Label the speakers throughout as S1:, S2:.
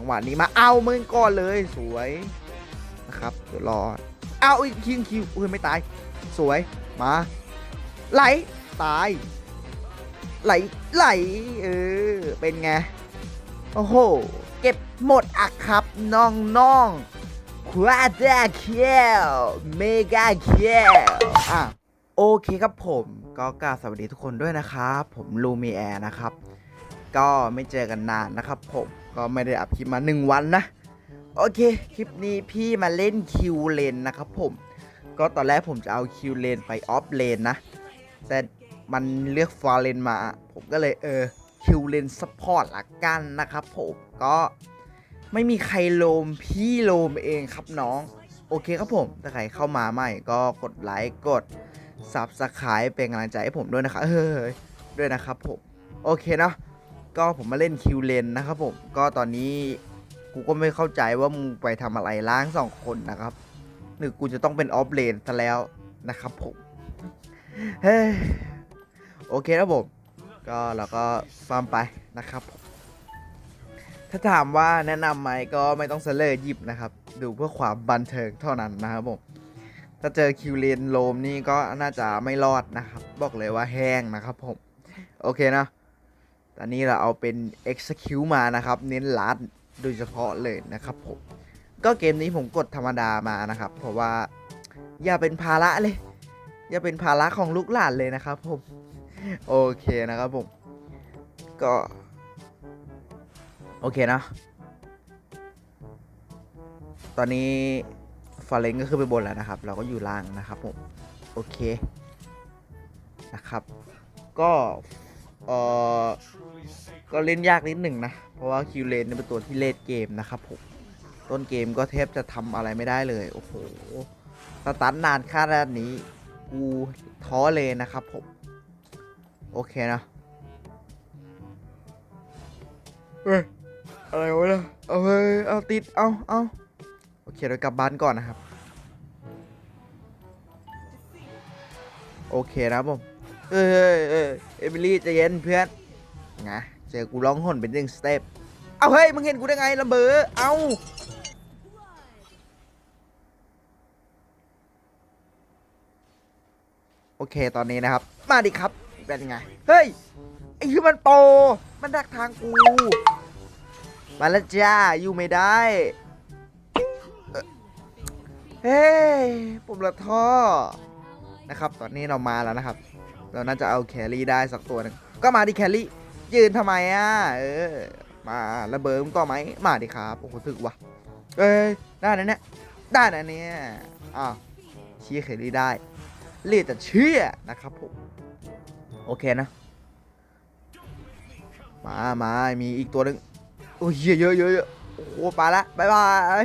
S1: จังหวะนี้มาเอามึงก่อนเลยสวยนะครับเดี๋ยวรอเอาอีกคิงคิวอุ้ยไม่ตาย สวยมาไหลตายไหลไหลเออเป็นไงโอ้โหเก็บหมดอะครับน้องน้องควาดาเคียวเมกาเคียวอะโอเคครับผมก็กราบสวัสดีทุกคนด้วยนะครับ ผมลูมีแอร์นะครับ ก็ไม่เจอกันนานนะครับผม ก็ไม่ได้อัพคลิปมา 1 วันนะ โอเค คลิปนี้พี่มาเล่นคิวเลนนะครับผม ก็ตอนแรกผมจะเอาคิวเลนไปออฟเลนนะ แต่มันเลือกฟอร์เลนมา ผมก็เลยเออคิวเลนซัพพอร์ตละกันนะครับผมก็ไม่มีใครโลมพี่โลมเองครับน้อง โอเคครับผม ถ้าใครเข้ามาใหม่ก็กดไลค์กด Subscribe เป็นกำลังใจให้ผมด้วยนะครับเฮ้ยด้วยนะครับผม โอเคเนาะ ก็ผมมาเล่นคิวเลนนะครับผมก็ตอนนี้กูก็ไม่เข้าใจว่ามึงไปทำอะไรล้างสองคนนะครับหรือกูจะต้องเป็นออฟเลนซะแล้วนะครับผมเฮ้โอเคครับผมก็เราก็ฟาร์มไปนะครับผมถ้าถามว่าแนะนำไหมก็ไม่ต้องเซเลอร์หยิบนะครับ ดูเพื่อความบันเทิงเท่านั้นนะครับผมถ้าเจอคิวเลนโลมนี่ก็น่าจะไม่รอดนะครับ บอกเลยว่าแห้งนะครับผม โอเคนะ ตอนนี้เราเอาเป็น execute มานะครับ เน้นลัดโดยเฉพาะเลยนะครับผมก็เกมนี้ผมกดธรรมดามานะครับ เพราะว่าอย่าเป็นภาระเลย อย่าเป็นภาระของลูกหลานเลยนะครับผมโอเคนะครับผมก็ โอเคนะ ตอนนี้ฟาเลนก็ขึ้นไปบนแล้วนะครับ เราก็อยู่ล่างนะครับผม โอเค นะครับ ก็ เออก็เล่นยากนิดหนึ่งนะ เพราะว่าคิวเลนเป็นตัวที่เลดเกมนะครับผม ต้นเกมก็แทบจะทำอะไรไม่ได้เลย โอ้โห สตาร์ทนานค่าด้านนี้ กูท้อเลยนะครับผม โอเคนะเฮ้ยอะไรวะเนี่ยเอาเฮ้ยเอาติด เอาเอาโอเคเรากลับบ้านก่อนนะครับ โอเคนะครับผม เอ้ยเอ้ยเอเมิลี่ใจะเย็นเพื่อนไงเจอกูร้องห่นเป็นหนึ่งสเต็ปเอาเฮ้ยมึงเห็นกูได้ไงระเบ้อเอาโอเคตอนนี้นะครับ มาดิครับ เป็นไง เฮ้ย ไอ้คือมันโป มันดักทางกู มาแล้วจ้า อยู่ไม่ได้เอ่อเฮ้ยผมละท่อ นะครับ ตอนนี้เรามาแล้วนะครับ เราน่าจะเอาแครี่ได้สักตัวหนึงก็มาดิแครี่ยืนทำไมอะเออมาระเบิดมึงก็ไหมมาดิครับโอ้โหถึกว่ะเอ้ยได้นะเนี่ยได้นะเนี่ยอ้าวเชี้แครี่ได้เรียกแต่เชื่อนะครับผมโอเคนะ มามามีอีกตัวหนึ่งโอ้ยเยอะเยอะเยอะเยอะโอ้โหไปละบายบาย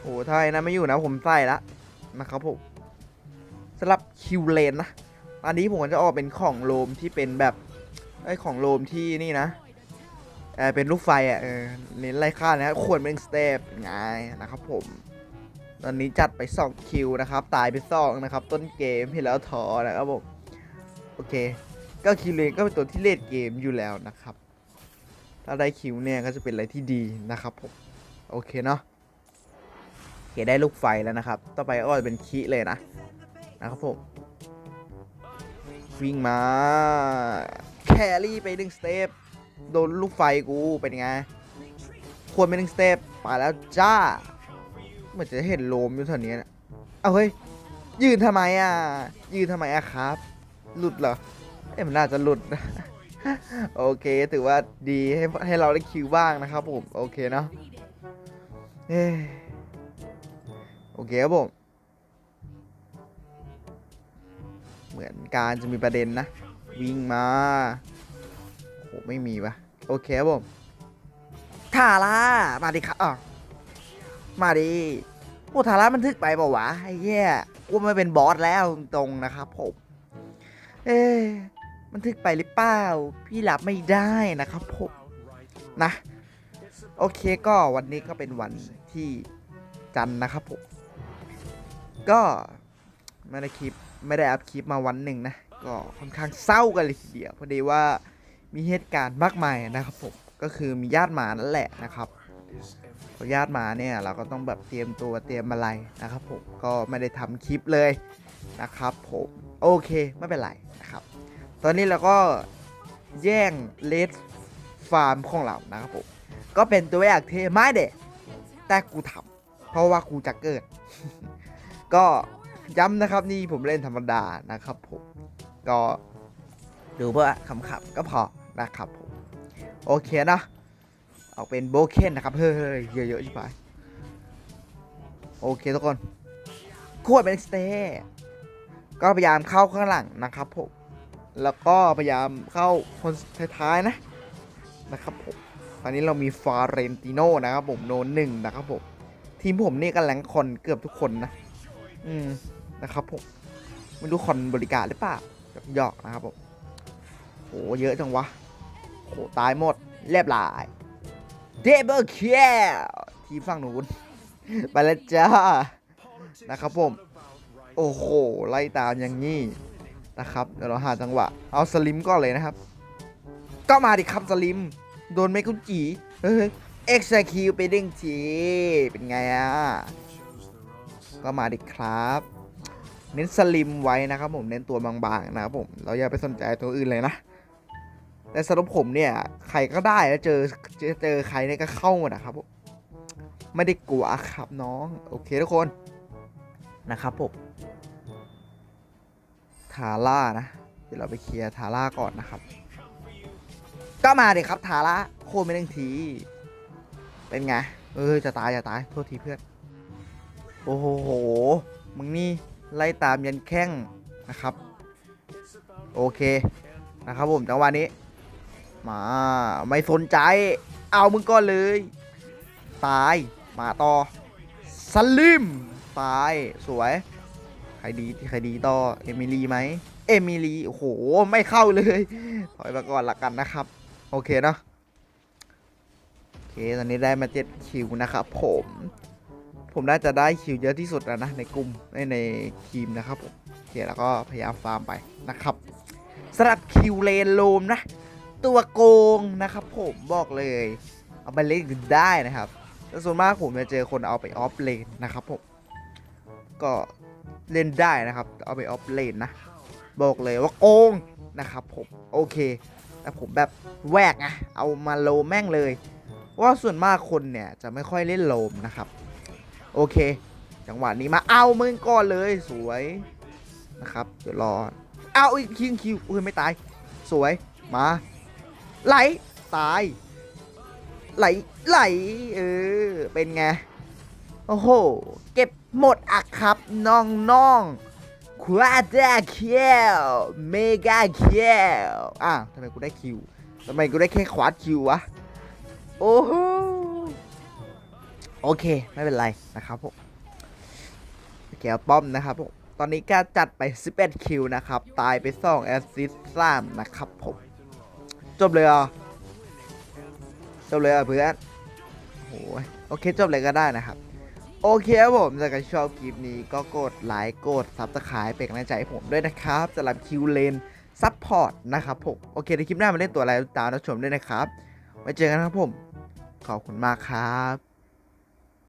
S1: โอ้โหถ้าไอ้นั้นไม่อยู่นะผมใส่ละนะครับผมสำหรับคิวเลนนะ อันนี้ผมก็จะออกเป็นของโลมที่เป็นแบบไอ้ของโลมที่นี่นะเออเป็นลูกไฟอะเออเน้นไล่ฆ่านะควรเป็นสเตปไงนะครับผม ตอนนี้จัดไป2คิวนะครับ ตายไป2นะครับ ต้นเกมที่แล้วถอนะครับผมโอเค ก็คิวเลนก็เป็นตัวที่เลดเกมอยู่แล้วนะครับ ถ้าได้คิวเนี่ยก็จะเป็นอะไรที่ดีนะครับผมโอเคเนาะโอเคได้ลูกไฟแล้วนะครับ ต่อไปก็จะเป็นคีเลยนะนะครับผม วิ่งมาแครี่ไปหนึ่งสเตปโดนลูกไฟกูเป็นไง ควรเป็นหนึ่งสเตปไปแล้วจ้าเหมือนจะเห็นโลมอยู่แถวนี้นะเอาเฮ้ยยืนทำไมอะ ยืนทำไมอะครับ หลุดเหรอเอ๊ะมันน่าจะหลุดนะโอเคถือว่าดีให้ให้เราได้คิวบ้างนะครับผม โอเคเนาะเอ้ยโอเคครับผม เหมือนการจะมีประเด็นนะ วิ่งมาโหไม่มีปะโอเคครับผมทาร่ามาดิครับอะมาดิโอ้ทาร่ามันทึกไปเปล่าวะไอ้เหี้ยกูไม่เป็นบอสแล้วตรงนะครับผมเอ๊มันทึกไปหรือเปล่าพี่รับไม่ได้นะครับผมนะ โอเคก็วันนี้ก็เป็นวันที่จันนะครับผมก็ไม่ได้คลิปไม่ได้อัพคลิปมาวันหนึ่งนะ ก็ค่อนข้างเศร้ากันเลยทีเดียวพอดีว่ามีเหตุการณ์มากมายนะครับผมก็คือมีญาติหมานั่นแหละนะครับขอญาตมาเนี่ยเราก็ต้องแบบเตรียมตัวเตรียมอะไรนะครับผมก็ไม่ได้ทำคลิปเลยนะครับผมโอเคไม่เป็นไรนะครับ ตอนนี้เราก็แย่งเลดฟาร์มของเรานะครับผมก็เป็นตัวอย่างที่ไม่เด็แต่กูทำเพราะว่ากูจะเกิด ก็ ย้ำนะครับนี่ผมเล่นธรรมดานะครับผมก็ดูเพื่อขำๆก็พอนะครับผมโอเคนะออกเป็นโบเคนนะครับเฮ้ยเยอะๆใช่ไหมโอเคทุกคนขวดเป็นสเตย์ก็พยายามเข้าข้างหลังนะครับผมแล้วก็พยายามเข้าคนท้ายๆนะนะครับผมตอนนี้เรามีฟาเรนติโนนะครับผมโนนหนึ่งนะครับผมทีมผมนี่ก็แรงคนเกือบทุกคนนะ อืม นะครับผมไม่รู้คอนบริการหรือเปล่าหยอกนะครับผมโหเยอะจังวะโหตายหมดเรียบร้อยเดบิลเคียทีมฝั่งนู้นไปแล้วจ้านะครับผม โอ้โห ไล่ตามอย่างนี้นะครับเดี๋ยวเราหาจังหวะ เอาสลิมก่อนเลยนะครับ ก็มาดิครับสลิม โดนเมกุจิเฮ้ยเอ็กซ์คิวไปดิ้งจีเป็นไงอะ ก็มาดิครับ เน้นสลิมไว้นะครับผมเน้นตัวบางๆนะครับผมเราอย่าไปสนใจตัวอื่นเลยนะ แต่สำหรับผมเนี่ยใครก็ได้แล้วเจอเจอเจอใครเนี่ยก็เข้าหมดนะครับผมไม่ได้กลัวครับน้อง โอเคทุกคนนะครับผมทาร่านะเดี๋ยวเราไปเคลียร์ทาร่าก่อนนะครับ ก็มาเด็ครับทาร่าโคตรไม่ต้องที เป็นไง เออจะตายจะตายโทษทีเพื่อน โอ้โห มึงนี่ ไล่ตามยันแข้งนะครับ โอเคนะครับผมจังหวะนี้ มาไม่สนใจ เอามึงก่อนเลย ตายมาต่อสลิมตายสวย ใครดีใครดีต่อเอมิลีไหมเอมิลีโอ้โหไม่เข้าเลยถอยมาก่อนละกันนะครับ โอเคเนาะโอเคตอนนี้ได้มาเจ็ดคิวนะครับผม ผมน่าจะได้คิวเยอะที่สุดแล้วนะในกลุ่มในในทีมนะครับผมโอเคแล้วก็พยายามฟาร์มไปนะครับสำหรับคิวเลนโลมนะ ตัวโกงนะครับผมบอกเลยเอาไปเล่นได้นะครับแต่ส่วนมากผมจะเจอคนเอาไปออฟเลนนะครับผมก็เล่นได้นะครับ เอาไปออฟเลนนะ บอกเลยว่าโกงนะครับผมโอเค แต่ผมแบบแวกไงเอามาโลแม่งเลย ว่าส่วนมากคนเนี่ยจะไม่ค่อยเล่นโลมนะครับ โอเค จังหวะนี้มาเอามึงก่อนเลยสวยนะครับเดี๋ยวรอเอาอีกคิงคิวอุ้ยไม่ตาย สวยมาไหลตาย ไหลไหลเออเป็นไงโอ้โหเก็บหมดอะครับน้องน้องควาดาเคียวเมกาเคียวอะทำไมกูได้คิวทำไมกูได้แค่ควาดคิววะโอ้โห โอเค ไม่เป็นไรนะครับผมแกวป้อมนะครับผมตอนนี้ก็จัดไป 11 คิวนะครับ ตายไป2แอสซิสต์3นะครับผม จบเลยอะจบเลยอะเพื่อนโอ้ยโอเคจบเลยก็ได้นะครับ โอเคครับผมถ้าใครชอบคลิปนี้ก็กดไลค์กดซับสไครป์เป็นกำลังใจให้ผมด้วยนะครับสำหรับคิวเลนซัพพอร์ตนะครับผม โอเคในคลิปหน้ามาเล่นตัวอะไรตามรับชมด้วยนะครับ ไว้เจอกันครับผม ขอบคุณมากครับ